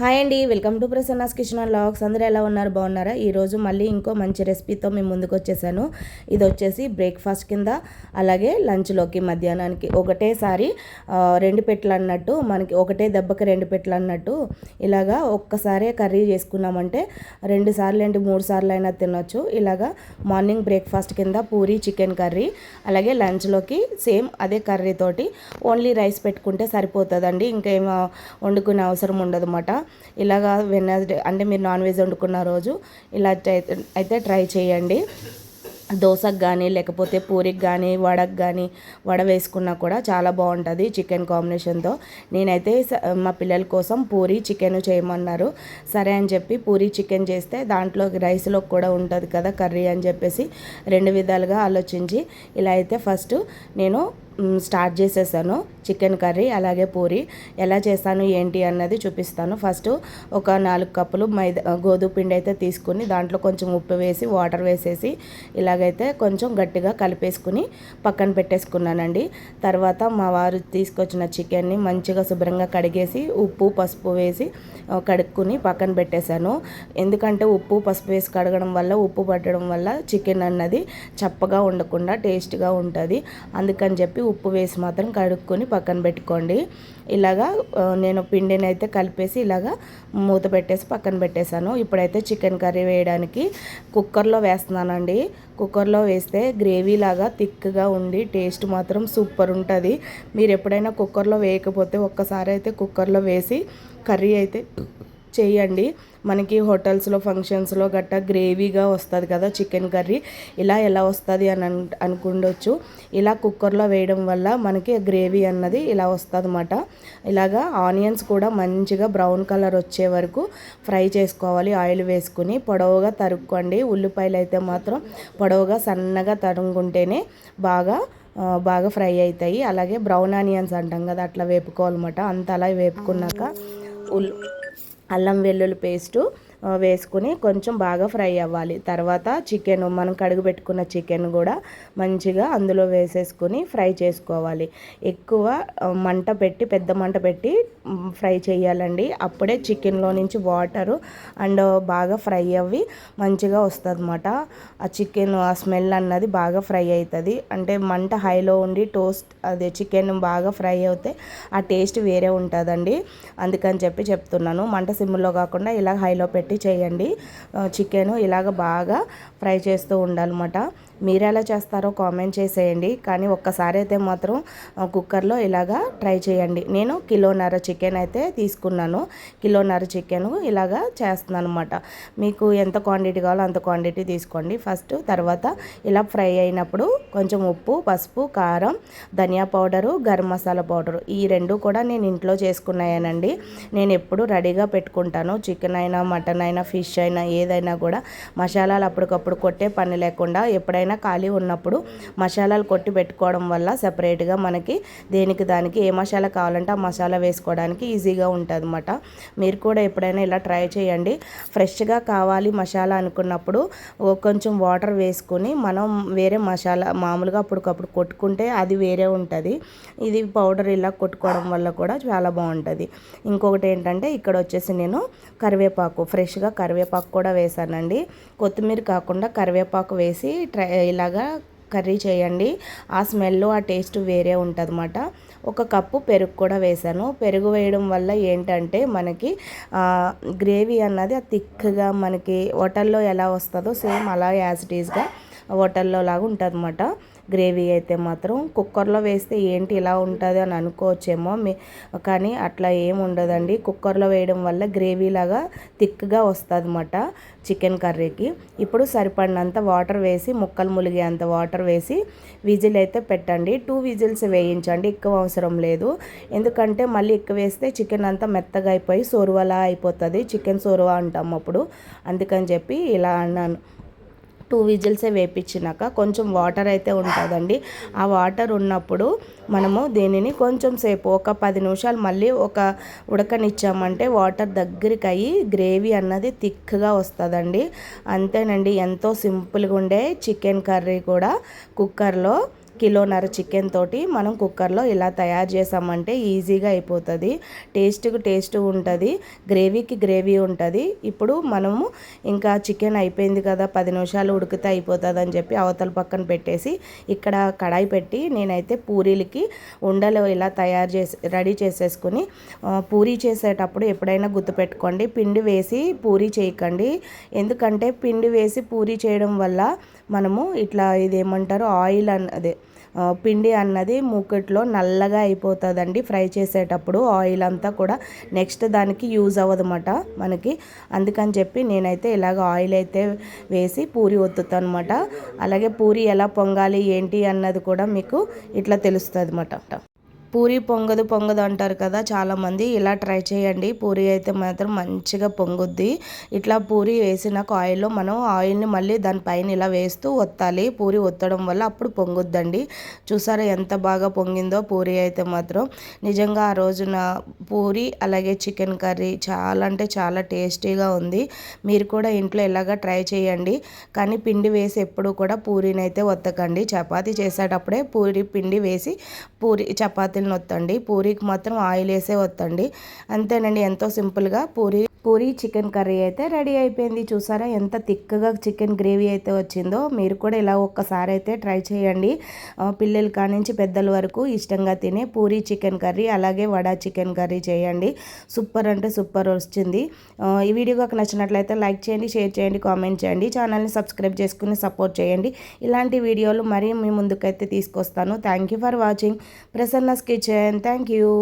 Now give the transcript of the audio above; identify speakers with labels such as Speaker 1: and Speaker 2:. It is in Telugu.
Speaker 1: హాయ్ అండి welcome to Prasanna's kitchen and vlogs అందరూ ఎలా ఉన్నారు? బాగున్నారా? ఈరోజు మళ్ళీ ఇంకో మంచి రెసిపీతో మేము ముందుకు వచ్చేసాను. ఇది వచ్చేసి బ్రేక్ఫాస్ట్ కింద అలాగే లంచ్లోకి మధ్యాహ్నానికి ఒకటేసారి రెండు పెట్లు అన్నట్టు మనకి ఒకటే దెబ్బకి రెండు పెట్లు అన్నట్టు ఇలాగా ఒక్కసారే కర్రీ చేసుకున్నామంటే రెండు సార్లు ఏంటి మూడు సార్లు అయినా తినొచ్చు. ఇలాగా మార్నింగ్ బ్రేక్ఫాస్ట్ కింద పూరి చికెన్ కర్రీ అలాగే లంచ్లోకి సేమ్ అదే కర్రీతోటి ఓన్లీ రైస్ పెట్టుకుంటే సరిపోతుందండి. ఇంకేం వండుకునే అవసరం ఉండదు అన్నమాట ఇలాగా వెనస్డే అంటే మీరు నాన్ వెజ్ వండుకున్న రోజు ఇలా అయితే ట్రై చేయండి. దోశకు కానీ లేకపోతే పూరికి కానీ వడకు కానీ వడ వేసుకున్నా కూడా చాలా బాగుంటుంది చికెన్ కాంబినేషన్తో. నేనైతే మా పిల్లల కోసం పూరి చికెన్ చేయమన్నారు. సరే అని చెప్పి పూరి చికెన్ చేస్తే దాంట్లో రైస్లో కూడా ఉంటుంది కదా కర్రీ అని చెప్పేసి రెండు విధాలుగా ఆలోచించి ఇలా అయితే ఫస్ట్ నేను స్టార్ట్ చేసేసాను. చికెన్ కర్రీ అలాగే పూరి. ఎలా చేస్తాను ఏంటి అన్నది చూపిస్తాను. ఫస్ట్ ఒక నాలుగు కప్పులు మైదా గోధుమ పిండి అయితే తీసుకుని దాంట్లో కొంచెం ఉప్పు వేసి వాటర్ వేసేసి ఇలాగైతే కొంచెం గట్టిగా కలిపేసుకుని పక్కన పెట్టేసుకున్నానండి. తర్వాత మా వారు తీసుకొచ్చిన చికెన్ని మంచిగా శుభ్రంగా కడిగేసి ఉప్పు పసుపు వేసి కడుక్కుని పక్కన పెట్టేశాను. ఎందుకంటే ఉప్పు పసుపు వేసి కడగడం వల్ల ఉప్పు పట్టడం వల్ల చికెన్ అన్నది చప్పగా ఉండకుండా టేస్ట్గా ఉంటుంది. అందుకని చెప్పి ఉప్పు వేసి మాత్రం కడుక్కొని పక్కన పెట్టుకోండి. ఇలాగా నేను పిండిని అయితే కలిపేసి ఇలాగా మూత పెట్టేసి పక్కన పెట్టేశాను. ఇప్పుడైతే చికెన్ కర్రీ వేయడానికి కుక్కర్లో వేస్తున్నానండి. కుక్కర్లో వేస్తే గ్రేవీ లాగా థిక్గా ఉండి టేస్ట్ మాత్రం సూపర్ ఉంటుంది. మీరు ఎప్పుడైనా కుక్కర్లో వేయకపోతే ఒక్కసారి అయితే కుక్కర్లో వేసి కర్రీ అయితే చేయండి. మనకి హోటల్స్లో ఫంక్షన్స్లో గట్టా గ్రేవీగా వస్తుంది కదా చికెన్ కర్రీ. ఇలా ఎలా వస్తుంది అని అనుకుండొచ్చు. ఇలా కుక్కర్లో వేయడం వల్ల మనకి గ్రేవీ అన్నది ఇలా వస్తుంది అన్నమాట ఇలాగా ఆనియన్స్ కూడా మంచిగా బ్రౌన్ కలర్ వచ్చే వరకు ఫ్రై చేసుకోవాలి. ఆయిల్ వేసుకుని పొడవుగా తరుక్కోండి. ఉల్లిపాయలు అయితే మాత్రం పొడవుగా సన్నగా తరుముకుంటేనే బాగా బాగా ఫ్రై అవుతాయి అలాగే బ్రౌన్ ఆనియన్స్ అంటాం కదా అట్లా వేపుకోవాలన్నమాట. అంత అలా వేపుకున్నాక ఉల్లి అల్లం వెల్లుల్లి పేస్టు వేసుకుని కొంచెం బాగా ఫ్రై అవ్వాలి. తర్వాత చికెన్ మనం కడుగు పెట్టుకున్న చికెన్ కూడా మంచిగా అందులో వేసేసుకుని ఫ్రై చేసుకోవాలి. ఎక్కువ మంట పెట్టి పెద్ద మంట పెట్టి ఫ్రై చేయాలండి. అప్పుడే చికెన్లో నుంచి వాటరు అండ్ బాగా ఫ్రై అవి మంచిగా వస్తుంది అనమాట ఆ చికెన్ ఆ స్మెల్ అన్నది బాగా ఫ్రై అవుతుంది అంటే మంట హైలో ఉండి టోస్ట్ అదే చికెన్ బాగా ఫ్రై అవుతే ఆ టేస్ట్ వేరే ఉంటుందండి. అందుకని చెప్పి చెప్తున్నాను. మంట సిమ్లో కాకుండా ఇలా హైలో పెట్టి పెట్టి చేయండి. చికెను ఇలాగ బాగా ఫ్రై చేస్తూ ఉండాలన్నమాట. మీరు ఎలా చేస్తారో కామెంట్ చేసేయండి. కానీ ఒక్కసారి అయితే మాత్రం కుక్కర్లో ఇలాగా ట్రై చేయండి. నేను కిలోన్నర చికెన్ అయితే తీసుకున్నాను. కిలోన్నర చికెన్ ఇలాగా చేస్తున్నాను అనమాట మీకు ఎంత క్వాంటిటీ కావాలో అంత క్వాంటిటీ తీసుకోండి. ఫస్ట్ తర్వాత ఇలా ఫ్రై అయినప్పుడు కొంచెం ఉప్పు పసుపు కారం ధనియా పౌడరు గరం మసాలా పౌడరు ఈ రెండు కూడా నేను ఇంట్లో చేసుకున్నాయనండి. నేను ఎప్పుడు రెడీగా పెట్టుకుంటాను. చికెన్ అయినా మటన్ అయినా ఫిష్ అయినా ఏదైనా కూడా మసాలాలు అప్పటికప్పుడు కొట్టే పని లేకుండా ఎప్పుడైనా ఎప్పుడైనా ఖాళీ ఉన్నప్పుడు మసాలాలు కొట్టి పెట్టుకోవడం వల్ల సపరేట్గా మనకి దేనికి దానికి ఏ మసాలా కావాలంటే ఆ మసాలా వేసుకోవడానికి ఈజీగా ఉంటుంది అనమాట మీరు కూడా ఎప్పుడైనా ఇలా ట్రై చేయండి. ఫ్రెష్గా కావాలి మసాలా అనుకున్నప్పుడు కొంచెం వాటర్ వేసుకొని మనం వేరే మసాలా మామూలుగా అప్పటికప్పుడు కొట్టుకుంటే అది వేరే ఉంటుంది. ఇది పౌడర్ ఇలా కొట్టుకోవడం వల్ల కూడా చాలా బాగుంటుంది. ఇంకొకటి ఏంటంటే ఇక్కడ వచ్చేసి నేను కరివేపాకు ఫ్రెష్గా కరివేపాకు కూడా వేసానండి. కొత్తిమీర కాకుండా కరివేపాకు వేసి ట్రై ఇలాగా కర్రీ చేయండి. ఆ స్మెల్ ఆ టేస్ట్ వేరే ఉంటుంది ఒక కప్పు పెరుగు కూడా వేసాను పెరుగు వేయడం వల్ల ఏంటంటే మనకి గ్రేవీ అన్నది థిక్గా మనకి హోటల్లో ఎలా వస్తుందో సేమ్ అలా యాజ్ ఇట్ ఈస్గా హోటల్లో లాగా ఉంటుంది అన్నమాట గ్రేవీ అయితే మాత్రం కుక్కర్లో వేస్తే ఏంటి ఇలా ఉంటుంది అని అనుకోవచ్చేమో మీ కానీ అట్లా ఏం ఉండదండి. కుక్కర్లో వేయడం వల్ల గ్రేవీ లాగా థిక్గా వస్తుంది అనమాట చికెన్ కర్రీకి. ఇప్పుడు సరిపడినంత వాటర్ వేసి ముక్కలు ములిగేంత వాటర్ వేసి విజిల్ అయితే పెట్టండి. టూ విజిల్స్ వేయించండి ఎక్కువ అవసరం లేదు. ఎందుకంటే మళ్ళీ ఎక్కువ వేస్తే చికెన్ అంతా మెత్తగా అయిపోయి సోరువలా అయిపోతుంది. చికెన్ సోరువా అంటాం అప్పుడు. అందుకని చెప్పి ఇలా అన్నాను. టూ విజిల్సే వేపించినాక కొంచెం వాటర్ అయితే ఉంటుందండి. ఆ వాటర్ ఉన్నప్పుడు మనము దీనిని కొంచెం సేపు ఒక పది నిమిషాలు మళ్ళీ ఒక ఉడకనిచ్చామంటే వాటర్ దగ్గరికి అయ్యి గ్రేవీ అన్నది థిక్గా వస్తుందండి. అంతేనండి ఎంతో సింపుల్గా ఉండే చికెన్ కర్రీ కూడా కుక్కర్లో కిలోన్నర చికెన్ తోటి మనం కుక్కర్లో ఇలా తయారు చేసామంటే ఈజీగా అయిపోతుంది. టేస్ట్కి టేస్ట్ ఉంటుంది. గ్రేవీకి గ్రేవీ ఉంటుంది. ఇప్పుడు మనము ఇంకా చికెన్ అయిపోయింది కదా పది నిమిషాలు ఉడికితే అయిపోతుంది అని చెప్పి అవతల పక్కన పెట్టేసి ఇక్కడ కడాయి పెట్టి నేనైతే పూరీలకి ఉండలు ఇలా తయారు చేసి రెడీ చేసేసుకుని పూరీ చేసేటప్పుడు ఎప్పుడైనా గుర్తుపెట్టుకోండి. పిండి వేసి పూరీ చేయకండి. ఎందుకంటే పిండి వేసి పూరీ చేయడం వల్ల మనము ఇట్లా ఇదేమంటారు ఆయిల్ అదే పిండి అన్నది మూకట్లో నల్లగా అయిపోతుందండి. ఫ్రై చేసేటప్పుడు ఆయిల్ అంతా కూడా నెక్స్ట్ దానికి యూజ్ అవ్వదన్నమాట మనకి. అందుకని చెప్పి నేనైతే ఇలాగ ఆయిల్ అయితే వేసి పూరి ఒత్తుతాను అనమాట అలాగే పూరి ఎలా పొంగాలి ఏంటి అన్నది కూడా మీకు ఇట్లా తెలుస్తుంది అనమాట పూరి పొంగదు పొంగదు అంటారు కదా చాలామంది ఇలా ట్రై చేయండి. పూరి అయితే మాత్రం మంచిగా పొంగుద్ది. ఇట్లా పూరి వేసినాక ఆయిల్లో మనం ఆయిల్ని మళ్ళీ దానిపైన ఇలా వేస్తూ ఒత్తాలి. పూరి ఒత్తడం వల్ల అప్పుడు పొంగుద్దండి. చూసారా ఎంత బాగా పొంగిందో పూరి అయితే మాత్రం. నిజంగా ఆ రోజున పూరి అలాగే చికెన్ కర్రీ చాలా అంటే చాలా టేస్టీగా ఉంది. మీరు కూడా ఇంట్లో ఇలాగా ట్రై చేయండి. కానీ పిండి వేసి ఎప్పుడు కూడా పూరిని అయితే ఒత్తకండి. చపాతీ చేసేటప్పుడే పూరి పిండి వేసి పూరి చపాతీ చపాతీలను వత్తండి పూరీకి మాత్రం ఆయిల్ వేసే వత్తండి. అంతేనండి ఎంతో సింపుల్గా పూరి పూరి చికెన్ కర్రీ అయితే రెడీ అయిపోయింది. చూసారా ఎంత తిక్కగా చికెన్ గ్రేవీ అయితే వచ్చిందో. మీరు కూడా ఇలా ఒక్కసారి అయితే ట్రై చేయండి. పిల్లల కానించి పెద్దల వరకు ఇష్టంగా తినే పూరి చికెన్ కర్రీ అలాగే వడా చికెన్ కర్రీ చేయండి. సూపర్ అంటే సూపర్ వచ్చింది. ఈ వీడియో కనుక నచ్చినట్లయితే లైక్ చేయండి షేర్ చేయండి కామెంట్ చేయండి. ఛానల్ని సబ్స్క్రైబ్ చేసుకుని సపోర్ట్ చేయండి. ఇలాంటి వీడియోలు మరీ మీ ముందుకైతే తీసుకొస్తాను. Thank you for watching Prasanna's kitchen. Thank you